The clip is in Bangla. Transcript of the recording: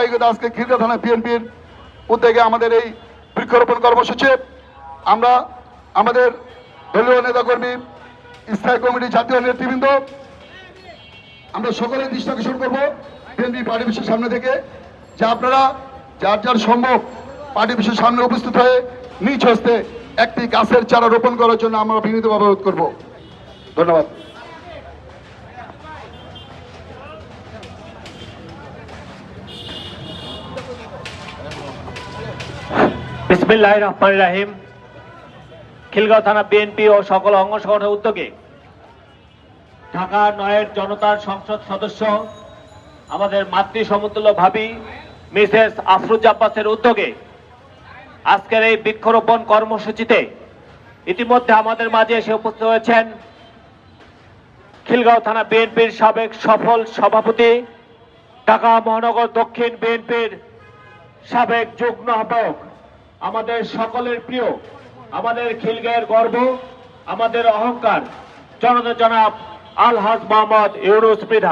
আজকে থানা বিএনপির উদ্যোগে আমাদের এই বৃক্ষরোপণ কর্মসূচি। আমরা আমাদের দলীয় স্থায়ী কমিটি, জাতীয় নেতৃবৃন্দ, আমরা সকলে দৃষ্টি আকর্ষণ করব বিএনপি পার্টি বিশ্বের সামনে থেকে। যে আপনারা যার যার সম্ভব পার্টি বিশ্বের সামনে উপস্থিত হয়ে নিজ হস্তে একটি গাছের চারা রোপণ করার জন্য আমরা বিনীতভাবে অনুরোধ করব। ধন্যবাদ। বিসমিল্লাহ রহমান রাহিম। খিলগাঁও থানা বিএনপি ও সকল অঙ্গ সংগঠনের উদ্যোগে ঢাকা নয়ের জনতার সংসদ সদস্য, আমাদের মাতৃ সমতুল্য ভাবি মিসেস আফরুজ আব্বাসের উদ্যোগে আজকের এই বৃক্ষরোপণ কর্মসূচিতে ইতিমধ্যে আমাদের মাঝে এসে উপস্থিত হয়েছেন খিলগাঁও থানা বিএনপির সাবেক সফল সভাপতি, ঢাকা মহানগর দক্ষিণ বিএনপির সাবেক যুগ্ম আহ্বায়ক আমাদের সকলের প্রিয় আমাদের খিলগাঁয়ের গর্ব আমাদের অহংকার। জনতা জনাব আলহাজ মোহাম্মদ ইউনুস